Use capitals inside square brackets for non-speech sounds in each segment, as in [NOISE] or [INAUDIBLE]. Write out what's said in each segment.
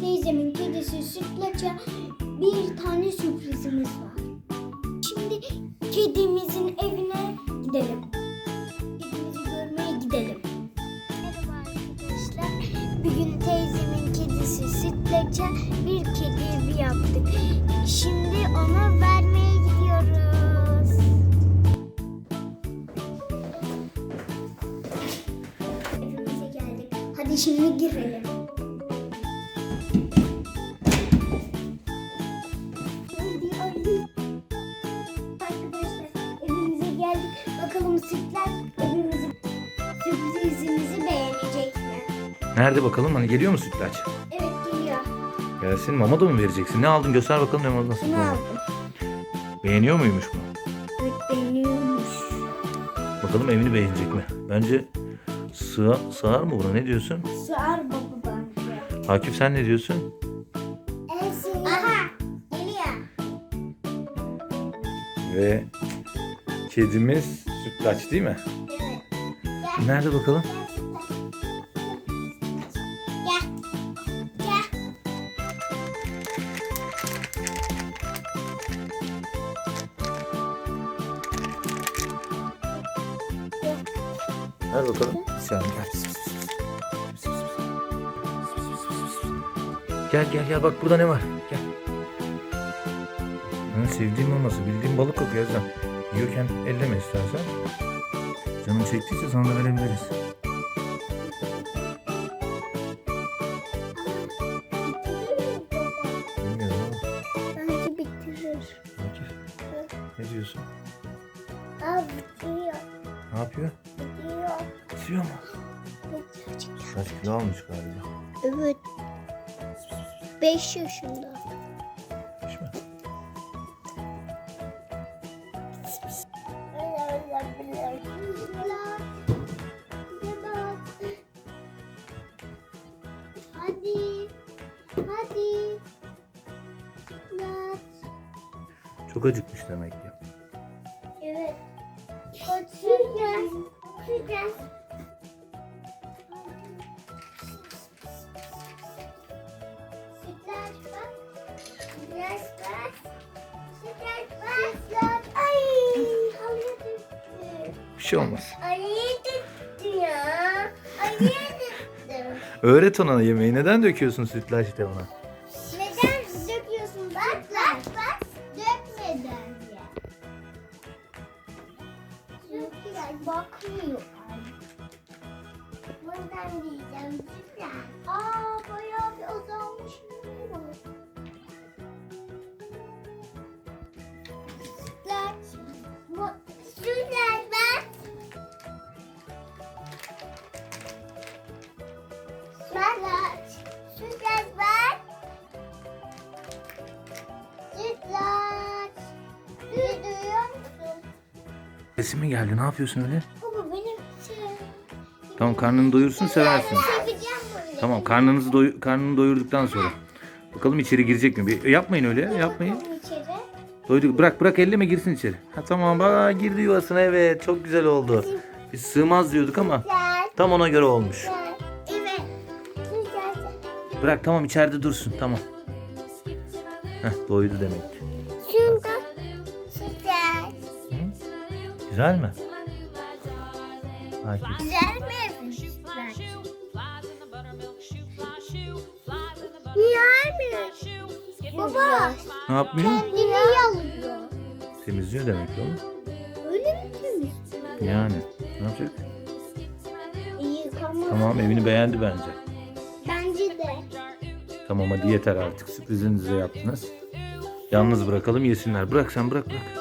teyzemin kedisi Sütlaç'a bir tane sürprizimiz var. Şimdi kedimizin evine gidelim. Kedimizi görmeye gidelim. Merhaba arkadaşlar. Bugün teyzemin kedisi Sütlaç'a bir kedi evi yaptık. Şimdi ona vermeye gidiyoruz. Evimize geldik. Hadi şimdi girelim. Nerede bakalım hani geliyor mu sütlaç? Evet geliyor. Gelsin mama da mı vereceksin? Ne aldın göster bakalım ne nasıl Ne aldım? Beğeniyor muymuş bu? Evet beğeniyormuş. Bakalım evini beğenecek mi? Bence sığ, sığar mı buna ne diyorsun? Sığar baba bence. Akif sen ne diyorsun? Aha geliyor. Ve kedimiz sütlaç değil mi? Evet. Nerede bakalım? Bakalım. Sen gel. Gel gel gel bak burada ne var? Gel. Ha, sevdiğim maması bildiğim balık kokuyor Ezra. Yiyorken elleme istersen. Canım çektiyse sana da verebiliriz. Bitiyor mu? Kaç kilo almış galiba. Evet. 5 yaşında. Değil mi? Hadi. Hadi. Lat. Çok acıkmış demek ki. Şey olmaz. Ya. [LAUGHS] Öğret ona yemeği. Neden döküyorsun sütlaç de ona? Neden döküyorsun? Bak bak bak. Dökmeden ya. Sütlaç bakmıyor. Buradan diyeceğim sütlaç. Aa bayağı bir azalmış. Sesi mi geldi? Ne yapıyorsun öyle? Baba benim şey... Tamam karnını doyursun seversin. Seveceğim bunu. Tamam karnınızı doy karnını doyurduktan sonra. Bakalım içeri girecek mi? Bir, yapmayın öyle. Yapmayın. Bakalım içeri. Doyduk. Bırak bırak elleme girsin içeri. Ha, tamam bak girdi yuvasına evet. Çok güzel oldu. Biz sığmaz diyorduk ama tam ona göre olmuş. Evet. Bırak tamam içeride dursun. Tamam. Heh, doydu demek ki. Güzel mi? Akif. Güzel mi? Baba. Ne yapmıyor? Kendini yalıyor. Temizliyor demek ki oğlum. Öyle mi temiz? Yani. Ne yapacak? Yıkama. Tamam evini beğendi bence. Bence de. Tamam hadi yeter artık. Sürprizinizi yaptınız. Yalnız bırakalım yesinler. Bırak sen bırak bırak.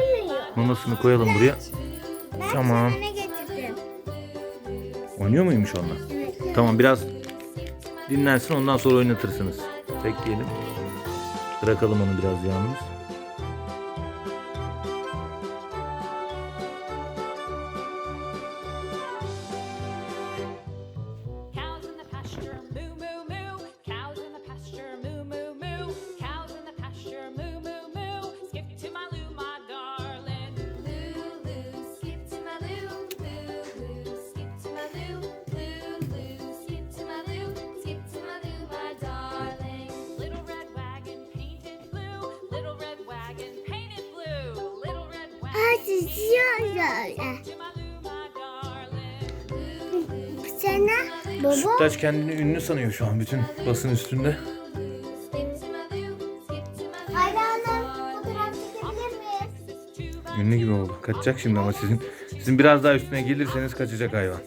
İstemiyor. Mamasını koyalım buraya. Ben Tamam. sana getirdim? Oynuyor muymuş onunla? Evet. Tamam biraz dinlensin ondan sonra oynatırsınız. Bekleyelim. Bırakalım onu biraz yalnız. Darling. Sana baba. Sütlaç kendini ünlü sanıyor şu an bütün basın üstünde. Ünlü gibi oldu. Kaçacak şimdi ama sizin. Sizin biraz daha üstüne gelirseniz kaçacak hayvan.